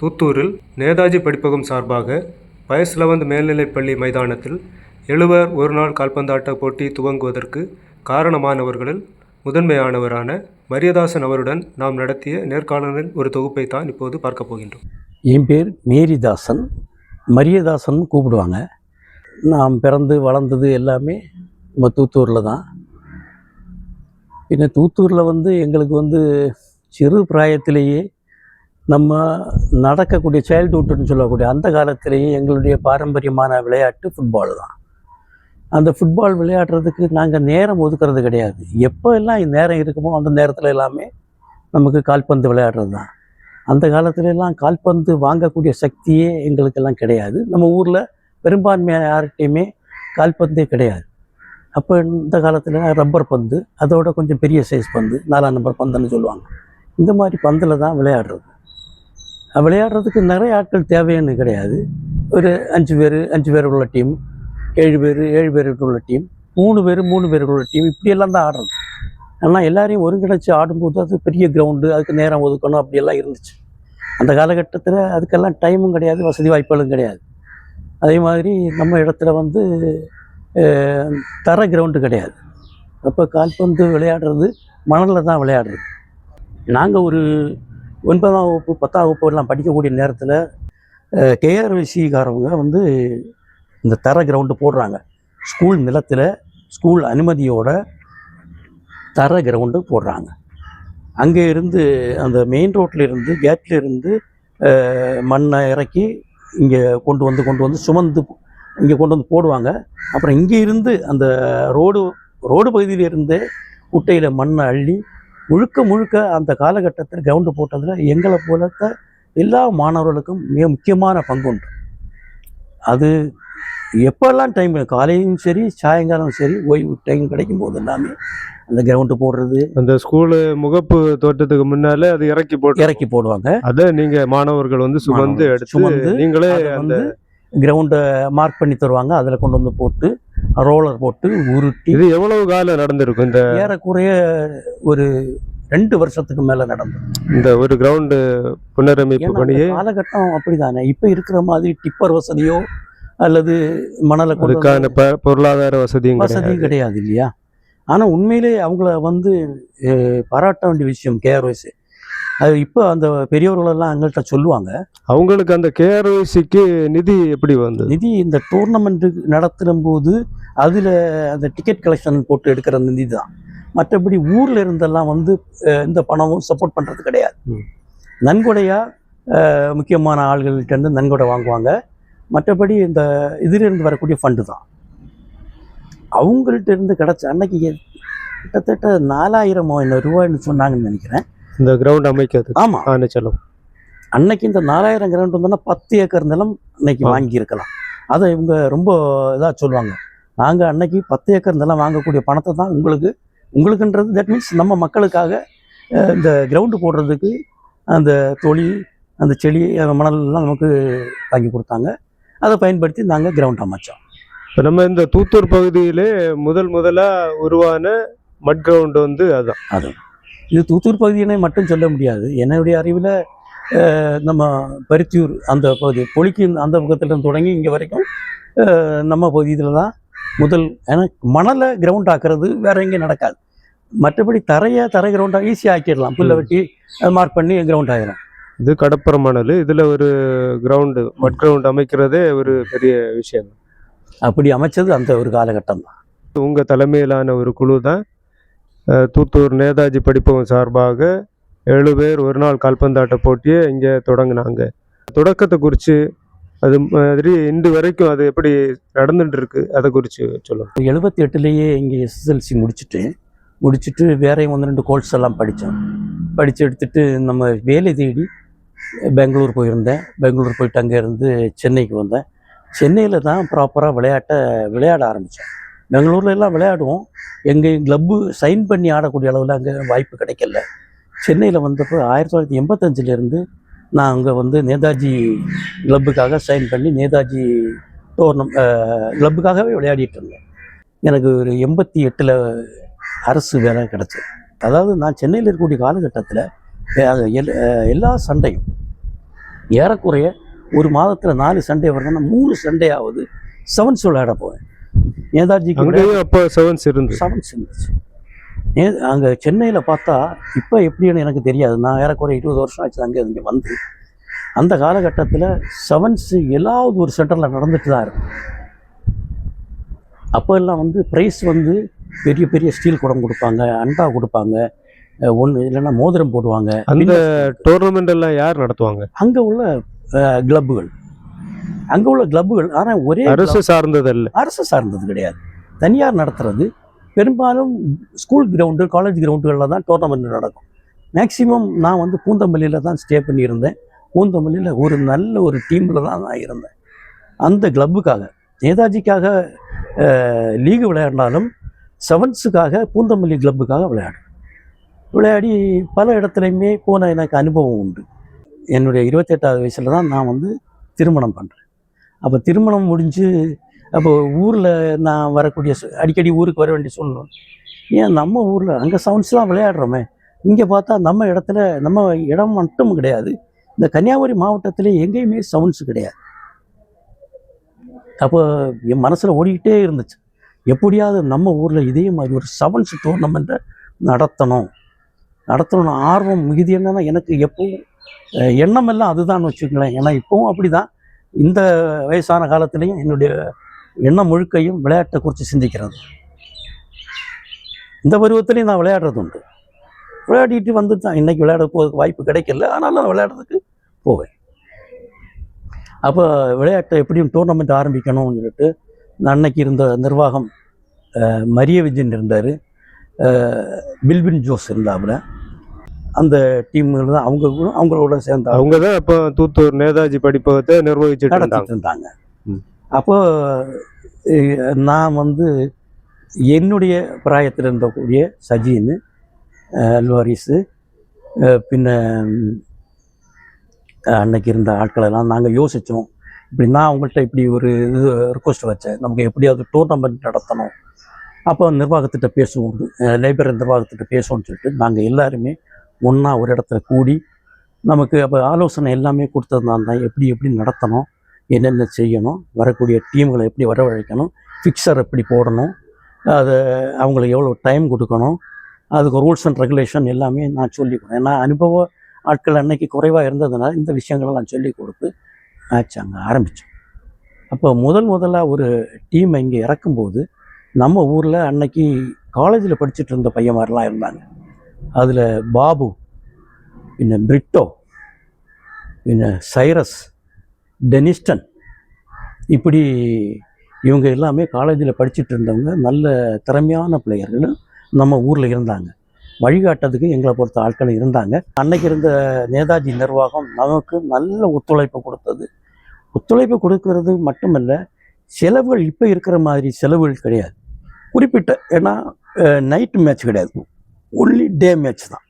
தூத்தூரில் நேதாஜி படிப்பகம் சார்பாக பயஸ்லவந்த் மேல்நிலைப்பள்ளி மைதானத்தில் எழுவர் ஒருநாள் கால்பந்தாட்ட போட்டி துவங்குவதற்கு காரணமானவர்களில் முதன்மையானவரான மரியதாசன் அவருடன் நாம் நடத்திய நேர்காணலின் ஒரு தொகுப்பை தான் இப்போது பார்க்க போகின்றோம். என் பேர் மேரிதாசன். மரியதாசன் கூப்பிடுவாங்க. நாம் பிறந்து வளர்ந்தது எல்லாமே நம்ம தூத்தூரில் தான். பின்ன தூத்தூரில் வந்து எங்களுக்கு வந்து சிறு பிராயத்திலேயே நம்ம நடக்கக்கூடிய சைல்டுஹுட்னு சொல்லக்கூடிய அந்த காலத்திலேயே எங்களுடைய பாரம்பரியமான விளையாட்டு ஃபுட்பால் தான். அந்த ஃபுட்பால் விளையாடுறதுக்கு நாங்கள் நேரம் ஒதுக்குறது கிடையாது. எப்போ எல்லாம் நேரம் இருக்குமோ அந்த நேரத்தில் எல்லாமே நமக்கு கால்பந்து விளையாடுறது தான். அந்த காலத்துல எல்லாம் கால்பந்து வாங்கக்கூடிய சக்தியே எங்களுக்கெல்லாம் கிடையாது. நம்ம ஊரில் பெரும்பான்மையான யார்கிட்டையுமே கால்பந்தே கிடையாது. அப்போ இந்த காலத்தில் ரப்பர் பந்து அதோட கொஞ்சம் பெரிய சைஸ் பந்து நாலாம் நம்பர் பந்துன்னு சொல்லுவாங்க. இந்த மாதிரி பந்தில் தான் விளையாடுறது. விளையாடுறதுக்கு நிறைய ஆட்கள் தேவைன்னு கிடையாது. ஒரு அஞ்சு பேர் அஞ்சு பேர் உள்ள டீம் ஏழு பேர் ஏழு பேர் உள்ள டீம் மூணு பேர் மூணு பேர் உள்ள டீம் இப்படியெல்லாம் தான் ஆடுறது. ஆனால் எல்லாரையும் ஒருங்கிணைச்சு ஆடும்போது அது பெரிய கிரவுண்டு அதுக்கு நேரம் ஒதுக்கணும் அப்படியெல்லாம் இருந்துச்சு. அந்த காலகட்டத்தில் அதுக்கெல்லாம் டைமும் கிடையாது வசதி வாய்ப்புகளும் கிடையாது. அதே மாதிரி நம்ம இடத்துல வந்து தர கிரவுண்டு கிடையாது. அப்போ கால்பந்து விளையாடுறது மணலில் தான் விளையாடுறது. நாங்கள் ஒரு ஒன்பதாம் வகுப்பு பத்தாம் வகுப்பு எல்லாம் படிக்கக்கூடிய நேரத்தில் கேஆர்விசிக்காரவங்க வந்து இந்த தர கிரவுண்டு போடுறாங்க. ஸ்கூல் நிலத்தில் ஸ்கூல் அனுமதியோட தர கிரவுண்டு போடுறாங்க. அங்கே இருந்து அந்த மெயின் ரோட்டில் இருந்து கேட்டில் இருந்து மண்ணை இறக்கி இங்கே கொண்டு வந்து கொண்டு வந்து சுமந்து இங்கே கொண்டு வந்து போடுவாங்க. அப்புறம் இங்கே இருந்து அந்த ரோடு ரோடு பகுதியிலிருந்தே குட்டையில் மண்ணை அள்ளி முழுக்க முழுக்க அந்த காலகட்டத்தில் கிரவுண்டு போட்டதில் எங்களை போலத்த எல்லா மாணவர்களுக்கும் மிக முக்கியமான பங்கு உண்டு அது எப்போல்லாம் டைம் காலையும் சரி சாயங்காலம் சரி ஓய்வு டைம் கிடைக்கும் போது எல்லாமே அந்த கிரவுண்டு போடுறது. அந்த ஸ்கூலு முகப்பு தோட்டத்துக்கு முன்னாலே அது இறக்கி போட்டு இறக்கி போடுவாங்க. அதை நீங்க மாணவர்கள் வந்து சுமந்து சுமந்து நீங்களே அந்த வந்து கிரவுண்டை மார்க் பண்ணி தருவாங்க. அதில் கொண்டு வந்து போட்டு ரோலர் போட்டு உருட்டி இது எவ்வளவு காலம் நடந்திருக்கும் இந்த ஏறக்குறைய ஒரு ரெண்டு வருஷத்துக்கு மேலே நடந்தது. இந்த ஒரு கிரவுண்டு புனரமைப்பு பணியை காலகட்டம் அப்படிதானே? இப்போ இருக்கிற மாதிரி டிப்பர் வசதியோ அல்லது மணலை ப- பொருளாதார வசதியும் வசதி கிடையாது. இல்லையா? ஆனால் உண்மையிலே அவங்கள வந்து பாராட்ட வேண்டிய விஷயம் கேஆர்ஒய்ஸ் அது இப்போ அந்த பெரியவர்களெல்லாம் எங்கள்கிட்ட சொல்லுவாங்க. அவங்களுக்கு அந்த கேஆர்ஓசிக்கு நிதி எப்படி வந்தது? நிதி இந்த டூர்னமெண்ட்டு நடத்தும் போது அதில் அந்த டிக்கெட் கலெக்ஷன் போட்டு எடுக்கிற நிதி தான். மற்றபடி ஊரில் இருந்தெல்லாம் வந்து இந்த பணமும் சப்போர்ட் பண்ணுறது கிடையாது. நன்கொடையாக முக்கியமான ஆள்கள்கிட்ட இருந்து நன்கொடை வாங்குவாங்க. மற்றபடி இந்த இதிலிருந்து வரக்கூடிய ஃபண்டு தான். அவங்கள்ட்ட இருந்து கிடச்ச அன்னைக்கு கிட்டத்தட்ட நாலாயிரமோ என்ன ரூபாய்னு சொன்னாங்கன்னு நினைக்கிறேன். இந்த கிரவுண்ட் அமைக்கிறது ஆமாம் ஆன செலவு அன்னைக்கு இந்த நாலாயிரம் கிரவுண்ட் வந்தோன்னா பத்து ஏக்கர் நிலம் இன்னைக்கு ஆ. வாங்கியிருக்கலாம். அதை இவங்க ரொம்ப இதாக சொல்லுவாங்க. நாங்கள் அன்னைக்கு பத்து ஏக்கர் நிலம் வாங்கக்கூடிய பணத்தை தான் உங்களுக்கு உங்களுக்குன்றது தட் மீன்ஸ் நம்ம மக்களுக்காக இந்த கிரவுண்டு போடுறதுக்கு அந்த தொழில் அந்த செடி அந்த மணல் எல்லாம் நமக்கு வாங்கி கொடுத்தாங்க. அதை பயன்படுத்தி நாங்கள் கிரவுண்ட் அமைச்சோம். இப்போ நம்ம இந்த தூத்தூர் பகுதியிலே முதல் முதலா உருவான மட் கிரவுண்ட் வந்து அதான். இது தூத்தூர் பகுதியினை மட்டும் சொல்ல முடியாது. என்னுடைய அறிவில் நம்ம பருத்தியூர் அந்த பகுதி பொலிக்கு அந்த பக்கத்துலேருந்து தொடங்கி இங்கே வரைக்கும் நம்ம பகுதியில் தான் முதல் ஏன்னா மணலை கிரவுண்ட் ஆக்குறது வேற எங்கேயும் நடக்காது. மற்றபடி தரையை தரை கிரவுண்டாக ஈஸியாக ஆக்கிடலாம். புல்லை. வெட்டி மார்க் பண்ணி கிரவுண்ட் ஆகிடும் இது கடப்புற மணல். இதுல ஒரு கிரவுண்டு மட் கிரவுண்ட் அமைக்கிறதே ஒரு பெரிய விஷயம். அப்படி அமைச்சது அந்த ஒரு காலகட்டம் தான். உங்க தலைமையிலான ஒரு குழு தான். தூத்தூர் நேதாஜி படிப்பகம் சார்பாக ஏழு பேர் ஒரு நாள் கால்பந்தாட்ட போட்டியை இங்கே தொடங்கினாங்க. தொடக்கத்தை குறித்து அது மாதிரி இன்று வரைக்கும் அது எப்படி நடந்துட்டு இருக்கு அதை குறித்து சொல்லுங்க. எழுபத்தி எட்டுலேயே இங்கே எஸ்எஸ்எல்சி முடிச்சுட்டு முடிச்சுட்டு வேறையும் ஒன்று ரெண்டு கோர்ஸ் எல்லாம் படித்தோம் படித்து எடுத்துட்டு நம்ம வேலை தேடி பெங்களூர் போயிருந்தேன். பெங்களூர் போயிட்டு அங்கே இருந்து சென்னைக்கு வந்தேன். சென்னையில் தான் ப்ராப்பராக விளையாட்டை விளையாட ஆரம்பித்தோம் பெங்களூரில் எல்லாம் விளையாடுவோம். எங்கள் கிளப்பு சைன் பண்ணி ஆடக்கூடிய அளவில் அங்கே வாய்ப்பு கிடைக்கல. சென்னையில் வந்தப்போ ஆயிரத்தி தொள்ளாயிரத்தி எண்பத்தஞ்சிலேருந்து நான் அங்கே வந்து நேதாஜி கிளப்புக்காக சைன் பண்ணி நேதாஜி டோர்னம் கிளப்புக்காகவே விளையாடிட்டு இருந்தேன். எனக்கு ஒரு எண்பத்தி எட்டில் அரசு வேலை கிடச்சிது. அதாவது நான் சென்னையில் இருக்கக்கூடிய காலகட்டத்தில் எல்லா சண்டையும் ஏறக்குறைய ஒரு மாதத்தில் நாலு சண்டே வரணும்னா மூணு சண்டே ஆகுது செவன்ஸ் விளையாட போவேன். நேதாஜிக்கு அங்கேயும் அப்போ செவன்ஸ் இருந்து செவன்ஸ் இருந்துச்சு. நே அங்கே சென்னையில் பார்த்தா இப்போ எப்படின்னு எனக்கு தெரியாது. நான் ஏறக்குறைய இருபது வருஷம் ஆச்சு அங்கே இங்கே வந்து. அந்த காலகட்டத்தில் செவன்ஸு எல்லாவது ஒரு சென்டரில் நடந்துட்டு தான் இருக்கும் அப்போ எல்லாம் வந்து ப்ரைஸ் வந்து பெரிய பெரிய ஸ்டீல் குடம் கொடுப்பாங்க அண்டா கொடுப்பாங்க ஒன்று இல்லைன்னா மோதிரம் போடுவாங்க. அந்த டோர்னமெண்ட் எல்லாம் யார் நடத்துவாங்க? அங்கே உள்ள கிளப்புகள் அங்கே உள்ள கிளப்புகள் ஆனால் ஒரே அரசு சார்ந்தது அல்ல அரசு சார்ந்தது கிடையாது. தனியார் நடத்துறது பெரும்பாலும் ஸ்கூல் கிரவுண்டு காலேஜ் கிரவுண்டுகளில் தான் டோர்னமெண்ட் நடக்கும். மேக்ஸிமம் நான் வந்து பூந்தமல்லியில் தான் ஸ்டே பண்ணியிருந்தேன். பூந்தமல்லியில் ஒரு நல்ல ஒரு டீமில் தான் நான் இருந்தேன். அந்த கிளப்புக்காக நேதாஜிக்காக லீகு விளையாடினாலும் செவன்ஸுக்காக பூந்தமல்லி கிளப்புக்காக விளையாடும் விளையாடி பல இடத்துலையுமே போன எனக்கு அனுபவம் உண்டு. என்னுடைய இருபத்தெட்டாவது வயசில் தான் நான் வந்து திருமணம் பண்ணுறேன் அப்போ திருமணம் முடிஞ்சு அப்போ ஊரில் நான் வரக்கூடிய அடிக்கடி ஊருக்கு வர வேண்டிய சூழ்நிலை. ஏன் நம்ம ஊரில் அங்கே சவுண்ட்ஸ்லாம் விளையாடுறோமே. இங்கே பார்த்தா நம்ம இடத்துல நம்ம இடம் மட்டும் கிடையாது. இந்த கன்னியாகுமரி மாவட்டத்தில் எங்கேயுமே சவுண்ட்ஸ் கிடையாது. அப்போ என் மனசில் ஓடிக்கிட்டே இருந்துச்சு. எப்படியாவது நம்ம ஊரில் இதே மாதிரி ஒரு சவுண்ட்ஸ் டோர்னமெண்ட்டை நடத்தணும். நடத்தணும்னு ஆர்வம் மிகுதி என்னன்னா எனக்கு எப்பவும் எண்ணமெல்லாம் எண்ணம் எல்லாம் அதுதான் வச்சுக்கங்களேன். ஏன்னா இப்போவும் அப்படி தான் இந்த வயசான காலத்துலேயும் என்னுடைய எண்ணம் முழுக்கையும் விளையாட்டை குறித்து சிந்திக்கிறது. இந்த பருவத்திலையும் நான் விளையாடுறது உண்டு. விளையாடிட்டு வந்து தான் இன்றைக்கி விளையாட போகிறதுக்கு வாய்ப்பு கிடைக்கல. ஆனால் நான் விளையாடுறதுக்கு போவேன். அப்போ விளையாட்டை எப்படியும் டோர்னமெண்ட் ஆரம்பிக்கணும்னு சொல்லிட்டு நான் அன்னைக்கு இருந்த நிர்வாகம் மரிய விஜயன் இருந்தார். பில்பின் ஜோஸ் இருந்தாப்புல. அந்த டீம்கள் தான் அவங்க கூட அவங்களோட சேர்ந்த அவங்க தான் அப்போ தூத்தூர் நேதாஜி படிப்பகத்தை நிர்வகிச்சுட்டு இருந்தாங்க. நடத்திட்டு இருந்தாங்க. ம். அப்போ அஹ், நான் வந்து என்னுடைய பிராயத்தில் இருந்தக்கூடிய சஜின் அஹ், பின்ன அன்னைக்கு இருந்த ஆட்களெல்லாம் நாங்கள் யோசித்தோம் இப்படி நான் அவங்கள்ட்ட இப்படி ஒரு இது ரிக்வஸ்ட் வச்சேன். நமக்கு எப்படியாவது டோர்னமெண்ட் நடத்தணும். அப்போ நிர்வாகத்திட்ட பேசுவோம். லைப்ரரி நிர்வாகத்திட்ட பேசுவோம்னு சொல்லிட்டு நாங்கள் எல்லாருமே ஒன்றா ஒரு இடத்துல கூடி நமக்கு அப்போ ஆலோசனை எல்லாமே கொடுத்ததுனால தான் எப்படி எப்படி நடத்தணும் என்னென்ன செய்யணும் வரக்கூடிய டீம்களை எப்படி வரவழைக்கணும் ஃபிக்ஸர் எப்படி போடணும் அது அவங்களுக்கு எவ்வளோ டைம் கொடுக்கணும் அதுக்கு ரூல்ஸ் அண்ட் ரெகுலேஷன் எல்லாமே நான் சொல்லிக் கொடுத்தேன். ஏன்னா அனுபவ ஆட்கள் அன்னைக்கு குறைவாக இருந்ததுனால இந்த விஷயங்களை நான் சொல்லி கொடுத்து மேட்ச் அங்கே ஆரம்பித்தோம் அப்போ முதல் முதலாக ஒரு டீம் இங்கே இறக்கும்போது நம்ம ஊரில் அன்னைக்கு காலேஜில் படிச்சுட்டு இருந்த பையன் மாதிரிலாம் இருந்தாங்க. அதில் பாபு பின்ன பிரிட்டோ பின்ன சைரஸ் டெனிஸ்டன் இப்படி இவங்க எல்லாமே காலேஜில் படிச்சுட்டு இருந்தவங்க நல்ல திறமையான பிளேயர்கள். நம்ம ஊரில் இருந்தாங்க. வழிகாட்டுறதுக்கு எங்களை பொறுத்த ஆட்கள் இருந்தாங்க. அன்னைக்கு இருந்த நேதாஜி நிர்வாகம் நமக்கு நல்ல ஒத்துழைப்பு கொடுத்தது. ஒத்துழைப்பு கொடுக்கறது மட்டுமல்ல செலவுகள் இப்போ இருக்கிற மாதிரி செலவுகள் கிடையாது. குறிப்பிட்ட ஏன்னா நைட்டு மேட்ச் கிடையாது. ஒன்லி டே மேட்ச் தான்.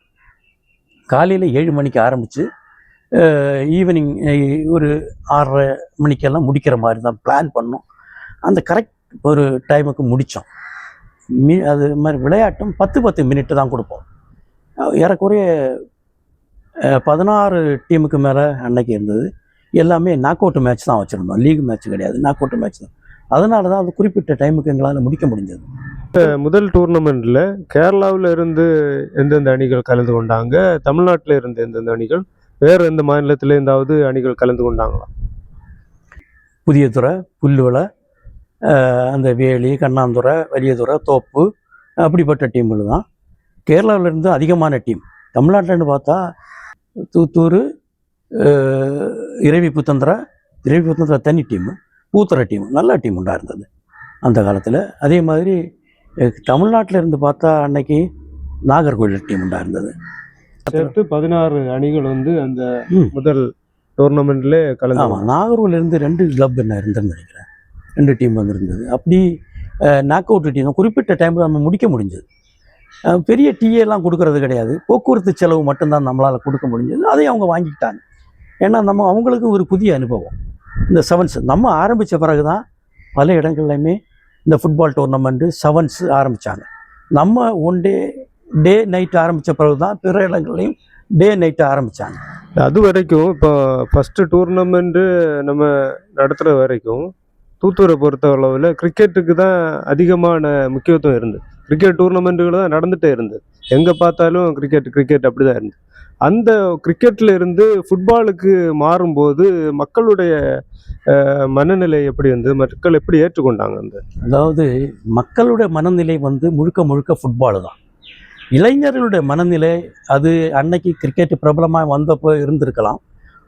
காலையில் ஏழு மணிக்கு ஆரம்பித்து ஈவினிங் ஒரு ஆறரை மணிக்கெல்லாம் முடிக்கிற மாதிரி தான் பிளான் பண்ணோம். அந்த கரெக்ட் ஒரு டைமுக்கு முடித்தோம் மீ அது மாதிரி விளையாட்டும் பத்து பத்து மினிட்டு தான் கொடுப்போம். ஏறக்குறைய பதினாறு டீமுக்கு மேலே அன்னைக்கு இருந்தது. எல்லாமே நாக் அவுட் மேட்ச் தான் வச்சுருந்தோம். லீக் மேட்ச் கிடையாது நாக் அவுட் மேட்ச் தான். அதனால தான் அது குறிப்பிட்ட டைமுக்கு எங்களால் முடிக்க முடிஞ்சது. முதல் டூர்னமெண்ட்ல கேரளாவில் இருந்து எந்தெந்த அணிகள் கலந்து கொண்டாங்க? தமிழ்நாட்டில் இருந்து எந்தெந்த அணிகள்? வேற எந்த மாநிலத்தில இருந்தாவது அணிகள் கலந்து கொண்டாங்களா? புதியதுறை புல்லுவலை அந்த வேலி கண்ணாந்துறை வலியதுறை தோப்பு அப்படிப்பட்ட டீம்கள் தான். கேரளாவுல இருந்து அதிகமான டீம் தமிழ்நாட்டில்னு பார்த்தா தூத்தூர் இரவி புத்தந்திரா இரவி புத்தந்திரா தனி டீமு பூத்துறை டீம் நல்ல டீம் உண்டா இருந்தது அந்த காலத்தில். அதே மாதிரி தமிழ்நாட்டில் இருந்து பார்த்தா அன்னைக்கு நாகர்கோவில் டீம் உண்டா இருந்தது. சேர்த்து பதினாறு அணிகள் வந்து அந்த. முதல் டூர்னமெண்ட்ல கலந்து ஆமாம் நாகர்கோவில் இருந்து ரெண்டு கிளப் என்ன இருந்ததுன்னு நினைக்கிறேன். ரெண்டு டீம் வந்திருந்தது அப்படி நாக் அவுட் டீம் குறிப்பிட்ட டைமில் நம்ம முடிக்க முடிஞ்சது. பெரிய டீயெல்லாம் கொடுக்கறது கிடையாது. போக்குவரத்து செலவு மட்டும்தான் நம்மளால் கொடுக்க முடிஞ்சது. அதையும் அவங்க வாங்கிக்கிட்டாங்க. ஏன்னா நம்ம அவங்களுக்கும் ஒரு புதிய அனுபவம். இந்த செவன்ஸ் நம்ம ஆரம்பித்த பிறகு தான் பல இடங்கள்லையுமே இந்த ஃபுட்பால் டோர்னமெண்ட்டு செவன்ஸ் ஆரம்பித்தாங்க நம்ம ஒன் டே டே நைட் ஆரம்பித்த பிறகு தான் பிற இடங்கள்லையும் டே நைட்டு ஆரம்பித்தாங்க அது வரைக்கும் இப்போ ஃபஸ்ட்டு டூர்னமெண்ட்டு நம்ம நடத்துகிற வரைக்கும் தூத்தூரை பொறுத்த அளவில் கிரிக்கெட்டுக்கு தான் அதிகமான முக்கியத்துவம் இருந்தது. கிரிக்கெட் டூர்னமெண்ட்டுகள் தான் நடந்துகிட்டே இருந்தது. எங்கே பார்த்தாலும் கிரிக்கெட் கிரிக்கெட் அப்படி தான் இருந்தது. அந்த கிரிக்கெட்டில் இருந்து ஃபுட்பாலுக்கு மாறும்போது மக்களுடைய மனநிலை எப்படி இருந்தது மக்கள் எப்படி ஏற்றுக்கொண்டாங்க அந்த அதாவது மக்களுடைய மனநிலை வந்து முழுக்க முழுக்க ஃபுட்பால் தான். இளைஞர்களுடைய மனநிலை அது அன்னைக்கு கிரிக்கெட் பிரபலமாக வந்தப்போ இருந்திருக்கலாம்.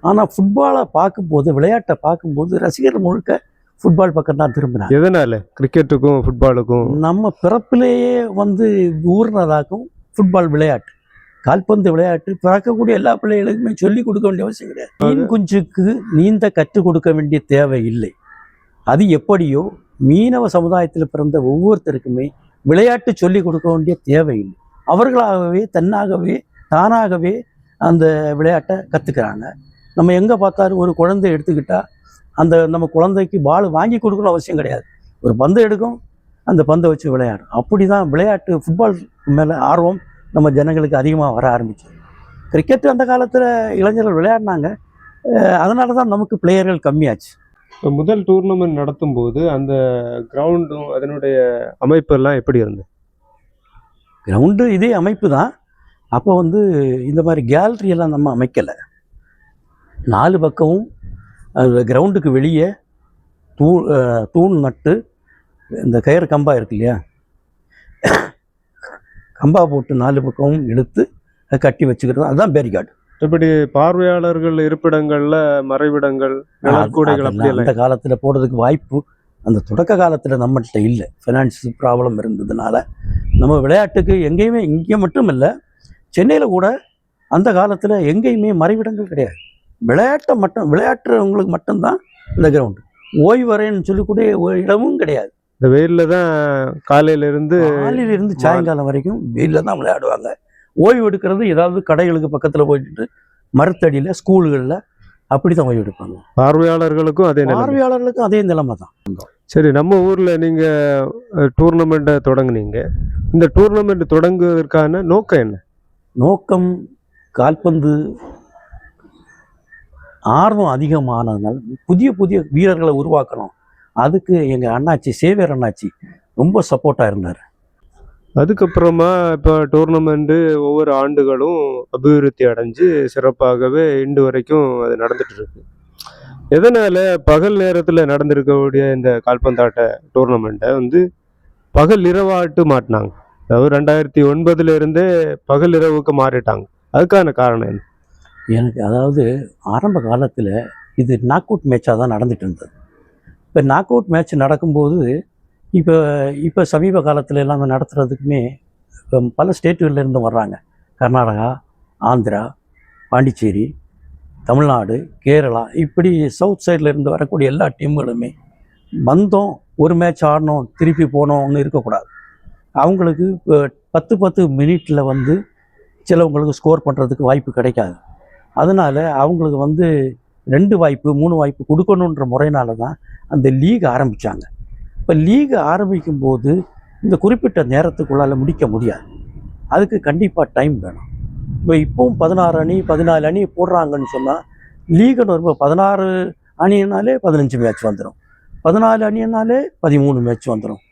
ஆனால் ஃபுட்பாலை பார்க்கும்போது விளையாட்டை பார்க்கும்போது ரசிகர்கள் முழுக்க ஃபுட்பால் பக்கம் தான் திரும்பினாங்க. எதனால? கிரிக்கெட்டுக்கும் ஃபுட்பாலுக்கும் நம்ம பிறப்பிலேயே வந்து ஊர்னதாக்கும் ஃபுட்பால் விளையாட்டு. கால்பந்து விளையாட்டு பிறக்கக்கூடிய எல்லா பிள்ளைகளுக்குமே சொல்லிக் கொடுக்க வேண்டிய அவசியம் கிடையாது. மீன் குஞ்சுக்கு நீந்த கற்றுக் கொடுக்க வேண்டிய தேவை இல்லை. அது எப்படியோ மீனவ சமுதாயத்தில் பிறந்த ஒவ்வொருத்தருக்குமே விளையாட்டு சொல்லிக் கொடுக்க வேண்டிய தேவை இல்லை. அவர்களாகவே தன்னாகவே தானாகவே அந்த விளையாட்டை கற்றுக்கிறாங்க நம்ம எங்கே பார்த்தாலும் ஒரு குழந்தை எடுத்துக்கிட்டால் அந்த நம்ம குழந்தைக்கு பால் வாங்கி கொடுக்கணும் அவசியம் கிடையாது. ஒரு பந்து எடுக்கும் அந்த பந்தை வச்சு விளையாடும். அப்படி தான் விளையாட்டு ஃபுட்பால் மேலே ஆர்வம் நம்ம ஜனங்களுக்கு அதிகமாக வர ஆரம்பிச்சு. கிரிக்கெட் அந்த காலத்தில் இளைஞர்கள் விளையாடினாங்க. அதனால தான் நமக்கு பிளேயர்கள் கம்மியாச்சு. இப்போ முதல் டூர்னமெண்ட் நடத்தும் போது அந்த கிரவுண்டும் அதனுடைய அமைப்பெல்லாம் எப்படி இருந்தது? கிரவுண்டு இதே அமைப்பு தான். அப்போ வந்து இந்த மாதிரி கேலரி எல்லாம் நம்ம அமைக்கலை. நாலு பக்கமும் அந்த கிரவுண்டுக்கு வெளியே தூ தூண் நட்டு இந்த கயிறு கம்பா இருக்கு இல்லையா? கம்பா போட்டு நாலு பக்கமும் இழுத்து கட்டி வச்சுக்கிறது அதுதான் பேரிகார்டு இப்படி பார்வையாளர்கள் இருப்பிடங்கள்ல மறைவிடங்கள் அப்படி அந்த காலத்தில் போடுறதுக்கு வாய்ப்பு அந்த தொடக்க காலத்தில் நம்மள்கிட்ட இல்லை. ஃபினான்ஸ் ப்ராப்ளம் இருந்ததுனால நம்ம விளையாட்டுக்கு எங்கேயுமே இங்கே மட்டும் இல்லை சென்னையில் கூட அந்த காலத்தில் எங்கேயுமே மறைவிடங்கள் கிடையாது. விளையாட்டை மட்டும் விளையாட்டுறவங்களுக்கு மட்டும்தான் இந்த கிரவுண்டு ஓய்வறைன்னு சொல்லக்கூடிய இடமும் கிடையாது. இந்த வெயில்ல தான் காலையில இருந்து காலையில இருந்து சாயங்காலம் வரைக்கும் வெயிலில் தான் விளையாடுவாங்க. ஓய்வு எடுக்கிறது ஏதாவது கடைகளுக்கு பக்கத்தில் போயிட்டு மரத்தடியில் ஸ்கூல்களில் அப்படி தான் ஓய்வு எடுப்பாங்க. பார்வையாளர்களுக்கும் அதே பார்வையாளர்களுக்கும் அதே நிலைமை தான். சரி நம்ம ஊர்ல நீங்க டூர்னமெண்ட்டை தொடங்குனீங்க. இந்த டூர்னமெண்ட் தொடங்குவதற்கான நோக்கம் என்ன? நோக்கம் கால்பந்து ஆர்வம் அதிகமானதுனால புதிய புதிய வீரர்களை உருவாக்கணும். அதுக்கு எங்கள் அண்ணாச்சி சேவியர் அண்ணாச்சி ரொம்ப சப்போர்ட்டாக இருந்தார். அதுக்கப்புறமா இப்போ டூர்னமெண்ட்டு ஒவ்வொரு ஆண்டுகளும் அபிவிருத்தி அடைஞ்சு சிறப்பாகவே இன்று வரைக்கும் அது நடந்துட்டு இருக்கு. எதனால பகல் நேரத்தில் நடந்திருக்கக்கூடிய இந்த கால்பந்தாட்ட டூர்னமெண்ட்டை வந்து பகல் இரவாட்டு மாட்டினாங்க. அதாவது ரெண்டாயிரத்தி ஒன்பதுல இருந்தே பகல் இரவுக்கு மாறிட்டாங்க. அதுக்கான காரணம் என்ன? எனக்கு அதாவது ஆரம்ப காலத்தில் இது நாக் அவுட் மேட்சாக தான் நடந்துட்டு இருந்தது. இப்போ நாக் அவுட் மேட்ச் நடக்கும்போது இப்போ இப்போ சமீப காலத்தில் எல்லாம் நடத்துகிறதுக்குமே இப்போ பல ஸ்டேட்டுகள்லேருந்து வர்றாங்க. கர்நாடகா ஆந்திரா பாண்டிச்சேரி தமிழ்நாடு கேரளா இப்படி சவுத் சைடில் இருந்து வரக்கூடிய எல்லா டீம்களுமே வந்தோம் ஒரு மேட்ச் ஆடணும் திருப்பி போனோம்னு இருக்கக்கூடாது. அவங்களுக்கு இப்போ பத்து பத்து மினிட்டில் வந்து சிலவங்களுக்கு ஸ்கோர் பண்ணுறதுக்கு வாய்ப்பு கிடைக்காது. அதனால் அவங்களுக்கு வந்து ரெண்டு வாய்ப்பு மூணு வாய்ப்பு கொடுக்கணுன்ற முறையினால தான் அந்த லீக் ஆரம்பித்தாங்க இப்போ லீக் ஆரம்பிக்கும் போது இந்த குறிப்பிட்ட நேரத்துக்குள்ளால் முடிக்க முடியாது. அதுக்கு கண்டிப்பாக டைம் வேணும். இப்போ இப்போவும் பதினாறு அணி பதினாலு அணி போடுறாங்கன்னு சொன்னால் லீகுன்னு வரும்போது பதினாறு அணினாலே பதினஞ்சு மேட்ச் வந்துடும் பதினாலு அணினாலே பதிமூணு மேட்ச் வந்துடும்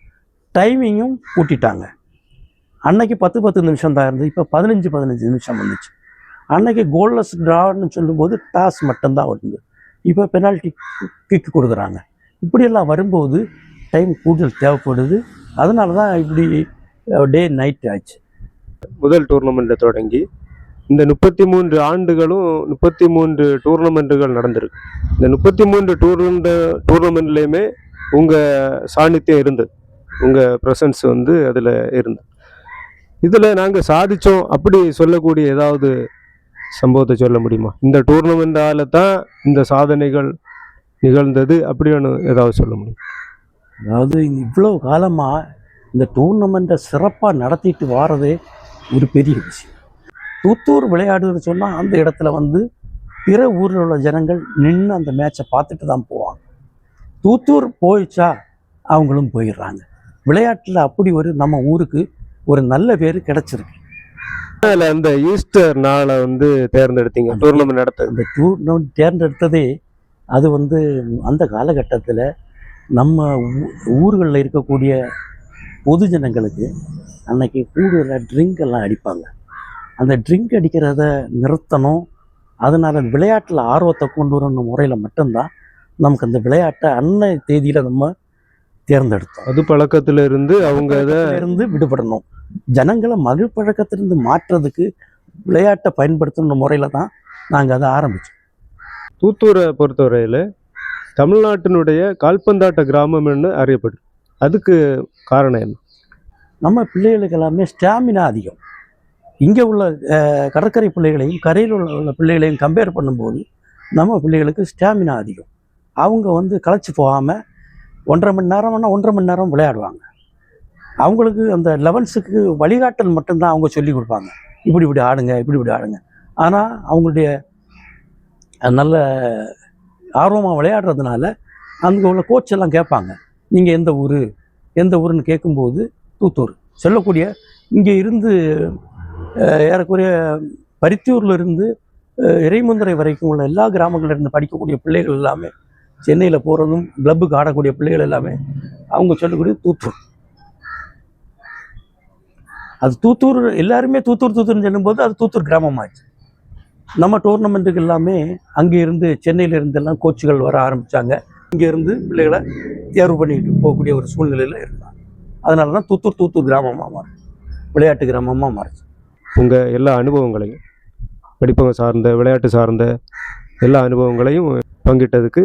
டைமிங்கும் கூட்டிட்டாங்க. அன்னைக்கு பத்து பத்து நிமிஷம் தான் இருந்தது. இப்போ பதினஞ்சு பதினஞ்சு நிமிஷம் வந்துச்சு. அன்னைக்கு கோல்லஸ் ட்ரான்னு சொல்லும்போது டாஸ் மட்டும்தான் வருது. இப்போ பெனால்ட்டி கிக் கொடுக்குறாங்க. இப்படியெல்லாம் வரும்போது டைம் கூடுதல் தேவைப்படுது. அதனால தான் இப்படி டே நைட் ஆச்சு. முதல் டூர்னமெண்ட்டில் தொடங்கி இந்த முப்பத்தி மூன்று ஆண்டுகளும் முப்பத்தி மூன்று டூர்னமெண்ட்டுகள் நடந்திருக்கு. இந்த முப்பத்தி மூன்று டூர்னமெண்ட் டூர்னமெண்ட்லேயுமே உங்கள் சாநித்தியம் இருந்தது. உங்கள் ப்ரெசன்ஸ் வந்து அதில் இருந்தது. இதில் நாங்கள் சாதித்தோம் அப்படி சொல்லக்கூடிய ஏதாவது சம்பவத்தை சொல்ல முடியுமா? இந்த டூர்னமெண்டால தான் இந்த சாதனைகள் நிகழ்ந்தது அப்படின்னு ஏதாவது சொல்ல முடியும்? அதாவது இவ்வளோ காலமாக இந்த டூர்னமெண்ட்டை சிறப்பாக நடத்திட்டு வாரதே ஒரு பெரிய விஷயம். தூத்தூர் விளையாடுன்னு சொன்னால் அந்த இடத்துல வந்து பிற ஊரில் உள்ள ஜனங்கள் நின்று அந்த மேட்சை பார்த்துட்டு தான் போவாங்க. தூத்தூர் போயிடுச்சா அவங்களும் போயிடுறாங்க. விளையாட்டில் அப்படி ஒரு நம்ம ஊருக்கு ஒரு நல்ல பேர் கிடச்சிருக்கு. அதில் அந்த ஈஸ்டர் நாளை வந்து தேர்ந்தெடுத்தீங்க டூர்னமெண்ட் நடத்த அந்த டூர்னமெண்ட் தேர்ந்தெடுத்ததே அது வந்து அந்த காலகட்டத்தில் நம்ம ஊர்களில் இருக்கக்கூடிய பொது ஜனங்களுக்கு அன்னைக்கு கூடுதலாக ட்ரிங்க் எல்லாம் அடிப்பாங்க. அந்த ட்ரிங்க் அடிக்கிறத நிறுத்தணும். அதனால் அந்த விளையாட்டில் ஆர்வத்தை கொண்டு வரணும் முறையில் மட்டும்தான் நமக்கு அந்த விளையாட்டை அன்னை தேதியில் நம்ம தேர்ந்தெடுத்தோம். அது பழக்கத்துல இருந்து அவங்க அதை இருந்து விடுபடணும். ஜனங்களை மகிழ் பழக்கத்திலிருந்து மாற்றுறதுக்கு விளையாட்டை பயன்படுத்தணும் முறையில் தான் நாங்கள் அதை ஆரம்பித்தோம் தூத்தூரை பொறுத்தவரையில் தமிழ்நாட்டினுடைய கால்பந்தாட்ட கிராமம்னு அறியப்படுது அதுக்கு காரணம் என்ன? நம்ம பிள்ளைகளுக்கு எல்லாமே ஸ்டாமினா அதிகம். இங்கே உள்ள கடற்கரை பிள்ளைகளையும் கரையில் உள்ள உள்ள பிள்ளைகளையும் கம்பேர் பண்ணும்போது நம்ம பிள்ளைகளுக்கு ஸ்டாமினா அதிகம். அவங்க வந்து களைச்சி போகாமல் ஒன்றரை மணி நேரம்னா ஒன்றரை மணி நேரம் விளையாடுவாங்க. அவங்களுக்கு அந்த லெவன்ஸுக்கு வழிகாட்டல் மட்டும்தான் அவங்க சொல்லி கொடுப்பாங்க. இப்படி இப்படி ஆடுங்க இப்படி இப்படி ஆடுங்க. ஆனால் அவங்களுடைய நல்ல ஆர்வமாக விளையாடுறதுனால அங்கே உள்ள கோச் எல்லாம் கேட்பாங்க. நீங்கள் எந்த ஊர்? எந்த ஊருன்னு கேட்கும்போது தூத்தூர். சொல்லக்கூடிய இங்கே இருந்து ஏறக்குறைய பருத்தியூர்லேருந்து இறைமுந்தரை வரைக்கும் உள்ள எல்லா கிராமங்களிலிருந்து படிக்கக்கூடிய பிள்ளைகள் எல்லாமே சென்னையில் போகிறதும் கிளப்புக்கு ஆடக்கூடிய பிள்ளைகள் எல்லாமே அவங்க சொல்லக்கூடிய தூத்தூர். அது தூத்தூர் எல்லாருமே தூத்தூர் தூத்தூர்னு சொல்லும்போது அது தூத்தூர் கிராமமாச்சு. நம்ம டோர்னமெண்ட்டுக்கு எல்லாமே அங்கே இருந்து சென்னையில இருந்து எல்லாம் கோச்சுகள் வர ஆரம்பித்தாங்க இங்கே இருந்து பிள்ளைகளை தேர்வு பண்ணிட்டு போகக்கூடிய ஒரு சூழ்நிலையில் இருந்தாங்க. அதனால தான் தூத்தூர் தூத்தூர் கிராமமாக மாறுச்சு விளையாட்டு கிராமமாக மாறுச்சு. உங்க எல்லா அனுபவங்களையும் படிப்பகம் சார்ந்த விளையாட்டு சார்ந்த எல்லா அனுபவங்களையும் பங்கிட்டதுக்கு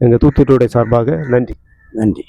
எங்கள் தூத்துக்குடியுடைய சார்பாக நன்றி. நன்றி.